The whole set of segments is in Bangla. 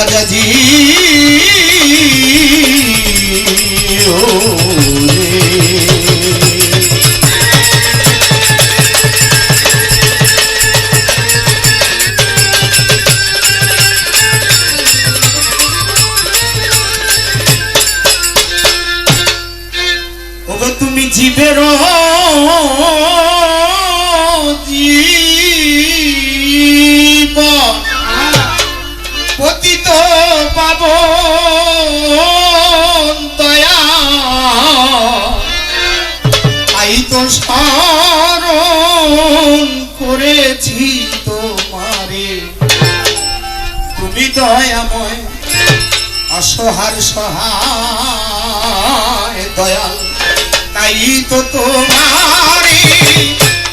اڄ جي পাব, দয়া। তাই তো স্মরণ করেছি তোমারে। তুমি দয়াময়, অসহার সহায়, দয়াল। তাই তো তোমারে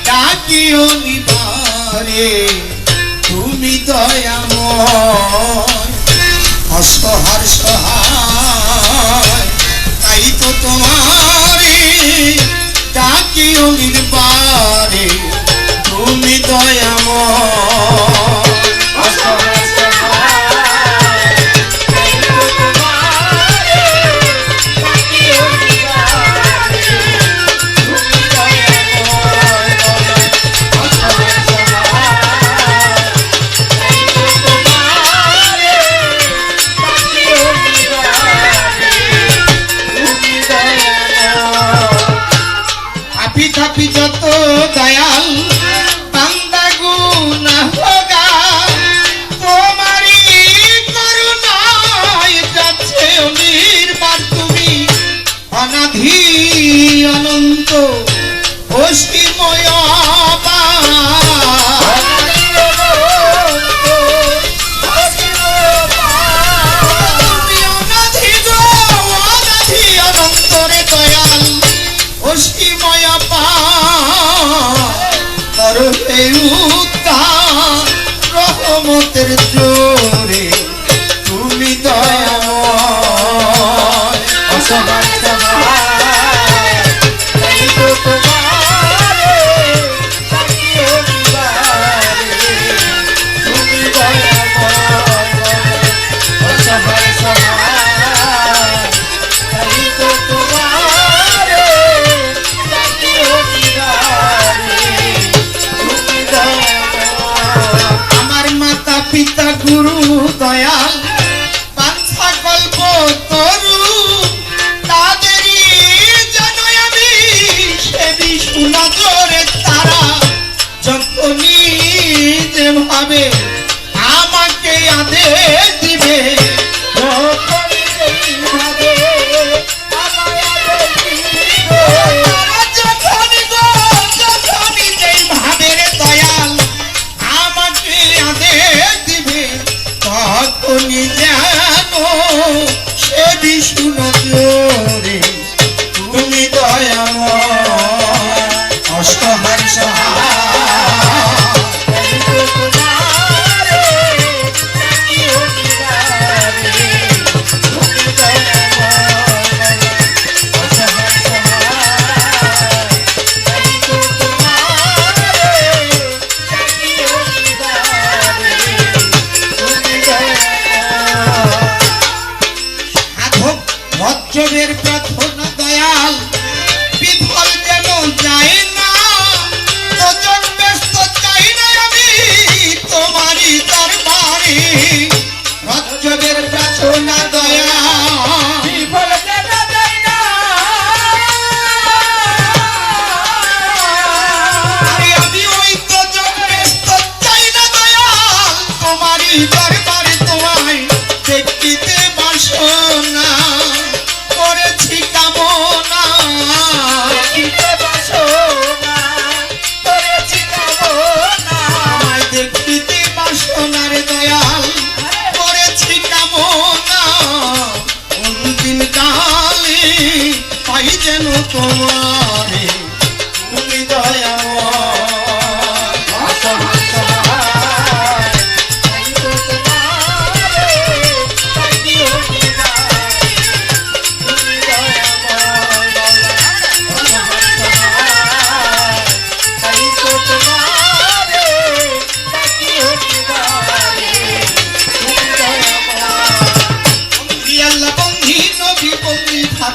ডাকিও নিবারে। তুমি দয়াময় অসহার সহায় তাই তো তোমার ডাকি অমির সৃষ্টি মায়া পা করবে উত্তা রহমতের জোর।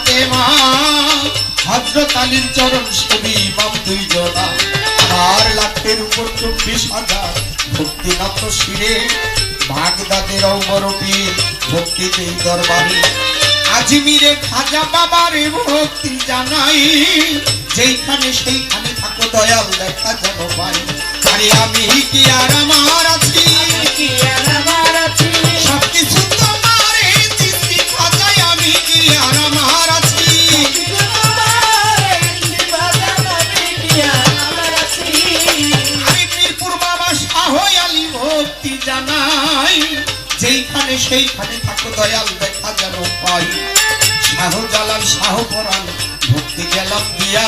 ফাতেমা চরণ লাখের উপর চব্বিশ হাজার ভক্তি নত শিরে, বাগদাদের দরবারে। আজমিরে খাজা বাবারে ভক্তি জানাই, যেইখানে সেইখানে থাকো দয়াল দেখা যেন পাই আরে আমি কি আর আমার আছি ভক্তি জানাই, যেইখানে সেইখানে থাকো, দয়াল দেখা যেন পাই। শাহ জালাল শাহ পরাণ ভক্তি গেলাম দিয়া।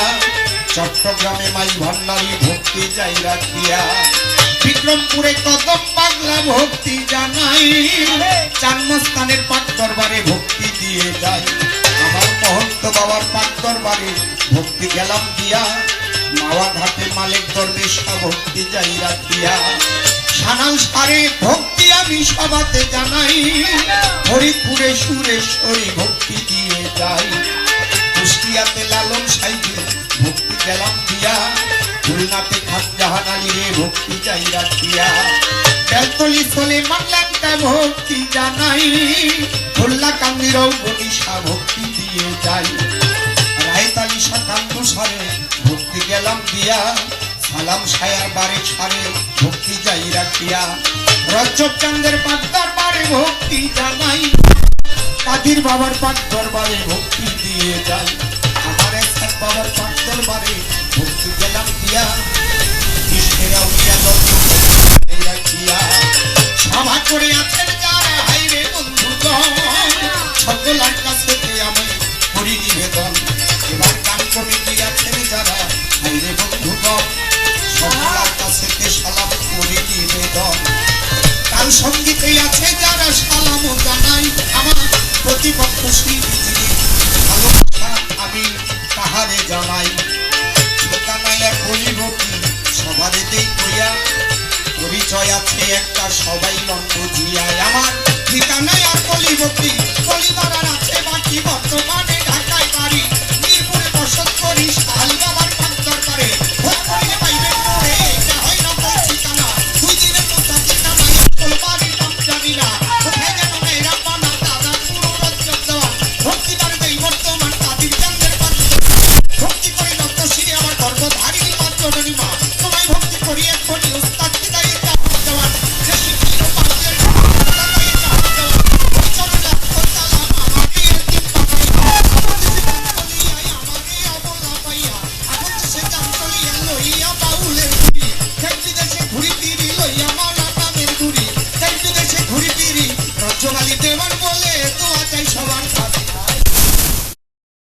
চট্টগ্রামে মাই ভান্ডারি, ভক্তি যাই রাখিয়া। বিক্রমপুরে কদম পাগলা, ভক্তি জানাই। চান্নস্থানের পাক দরবারে ভক্তি দিয়ে যাই। আমার মহন্ত বাবার পাক দরবারে ভক্তি গেলাম দিয়া। মাওয়া ঘাটে মালিক দরবেশা ভক্তি যাই রাখিয়া। সানাল সারে ভক্তি আমি সবাতে জানাই। হরিপুরে, সুরেশ্বরী ভক্তি দিয়ে যাই। কুষ্টিয়াতে লালন সাইকে ভক্তি গেলাম দিয়া। খুলনাতে খান জাহান ভক্তি যাই রাখিয়া। বেলতলি চলে মানলামটা ভক্তি জানাই। খুলনা কান্দিরও বনিশা ভক্তি দিয়ে যাই। রায়তালি সাকান্ত সারে ভক্তি গেলাম দিয়া। সালাম সায়ার বারে সারে ভক্তি যাই রাখিয়া। রজব চান্দের পাক দরবারে ভক্তি জানাই। কাদির বাবার পাক দরবারে ভক্তি দিয়ে যাই। আমার এক বাবার পাক দরবারে ভক্তি গেলাম দিয়া। কৃষ্ণের আউলিয়া রাখিয়া সভা করে আছেন যারা হাইরে বন্ধুগণ। জানাই ঠিকানায় বলিবকি কি? দেই কইয়া পরিচয় আছে একটা, সবাই লন্ড জিয়ায় আমার ঠিকানায় আর বলিবকি কি? আর আছে বাকি বর্তমানে